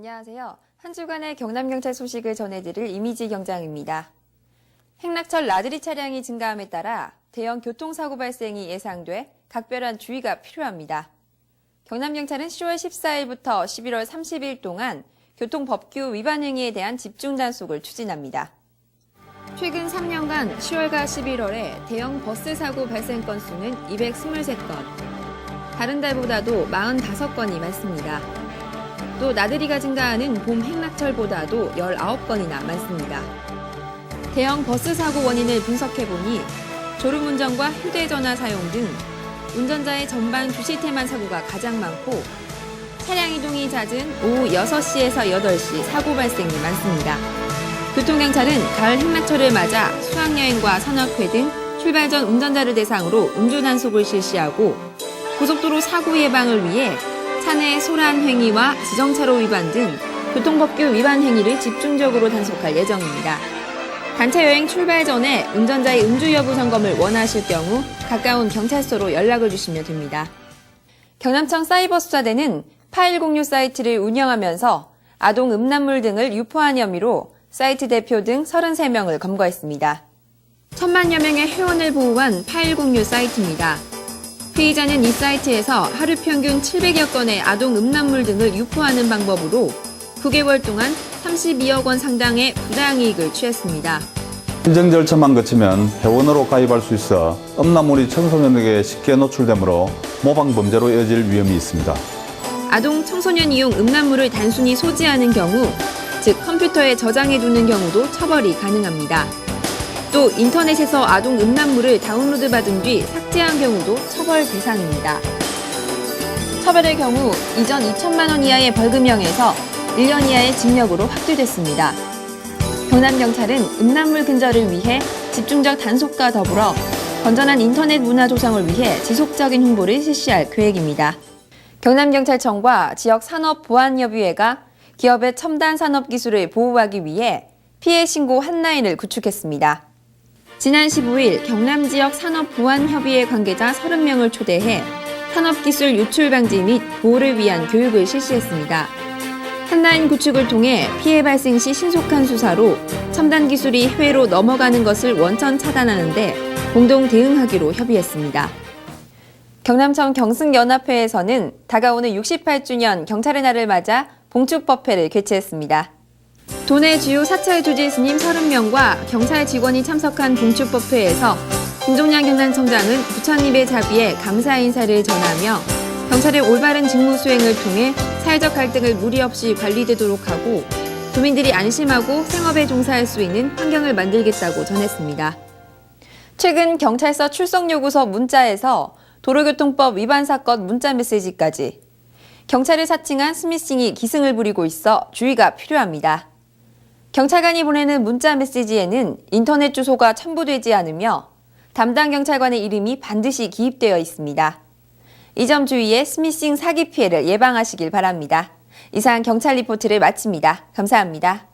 안녕하세요. 한 주간의 경남경찰 소식을 전해드릴 이미지 경장입니다. 행락철 나들이 차량이 증가함에 따라 대형 교통사고 발생이 예상돼 각별한 주의가 필요합니다. 경남경찰은 10월 14일부터 11월 30일 동안 교통법규 위반 행위에 대한 집중 단속을 추진합니다. 최근 3년간 10월과 11월에 대형 버스 사고 발생 건수는 223건, 다른 달보다도 45건이 많습니다. 또 나들이가 증가하는 봄 행락철보다도 19건이나 많습니다. 대형 버스 사고 원인을 분석해보니 졸음운전과 휴대전화 사용 등 운전자의 전방 주시태만 사고가 가장 많고 차량 이동이 잦은 오후 6시에서 8시 사고 발생이 많습니다. 교통경찰은 가을 행락철을 맞아 수학여행과 산업회 등 출발 전 운전자를 대상으로 음주단속을 실시하고 고속도로 사고 예방을 위해 차내 소란 행위와 지정차로 위반 등 교통법규 위반 행위를 집중적으로 단속할 예정입니다. 단체 여행 출발 전에 운전자의 음주 여부 점검을 원하실 경우 가까운 경찰서로 연락을 주시면 됩니다. 경남청 사이버 수사대는 파일 공유 사이트를 운영하면서 아동 음란물 등을 유포한 혐의로 사이트 대표 등 33명을 검거했습니다. 천만여 명의 회원을 보호한 파일 공유 사이트입니다. 피의자는 이 사이트에서 하루 평균 700여 건의 아동 음란물 등을 유포하는 방법으로 9개월 동안 32억 원 상당의 부당이익을 취했습니다. 인증 절차만 거치면 회원으로 가입할 수 있어 음란물이 청소년에게 쉽게 노출되므로 모방 범죄로 이어질 위험이 있습니다. 아동 청소년 이용 음란물을 단순히 소지하는 경우, 즉 컴퓨터에 저장해 두는 경우도 처벌이 가능합니다. 또 인터넷에서 아동 음란물을 다운로드 받은 뒤 삭제한 경우도 처벌 대상입니다. 처벌의 경우 이전 2천만 원 이하의 벌금형에서 1년 이하의 징역으로 확대됐습니다. 경남경찰은 음란물 근절을 위해 집중적 단속과 더불어 건전한 인터넷 문화 조성을 위해 지속적인 홍보를 실시할 계획입니다. 경남경찰청과 지역산업보안협의회가 기업의 첨단 산업 기술을 보호하기 위해 피해 신고 한라인을 구축했습니다. 지난 15일 경남 지역 산업보안협의회 관계자 30명을 초대해 산업기술 유출 방지 및 보호를 위한 교육을 실시했습니다. 한라인 구축을 통해 피해 발생 시 신속한 수사로 첨단 기술이 해외로 넘어가는 것을 원천 차단하는데 공동 대응하기로 협의했습니다. 경남청 경승연합회에서는 다가오는 68주년 경찰의 날을 맞아 봉축법회를 개최했습니다. 도내 주요 사찰 주지 스님 30명과 경찰 직원이 참석한 봉축법회에서 김종량 경남청장은 부처님의 자비에 감사 인사를 전하며 경찰의 올바른 직무 수행을 통해 사회적 갈등을 무리 없이 관리되도록 하고 도민들이 안심하고 생업에 종사할 수 있는 환경을 만들겠다고 전했습니다. 최근 경찰서 출석 요구서 문자에서 도로교통법 위반 사건 문자 메시지까지 경찰을 사칭한 스미싱이 기승을 부리고 있어 주의가 필요합니다. 경찰관이 보내는 문자 메시지에는 인터넷 주소가 첨부되지 않으며 담당 경찰관의 이름이 반드시 기입되어 있습니다. 이 점 주의해 스미싱 사기 피해를 예방하시길 바랍니다. 이상 경찰 리포트를 마칩니다. 감사합니다.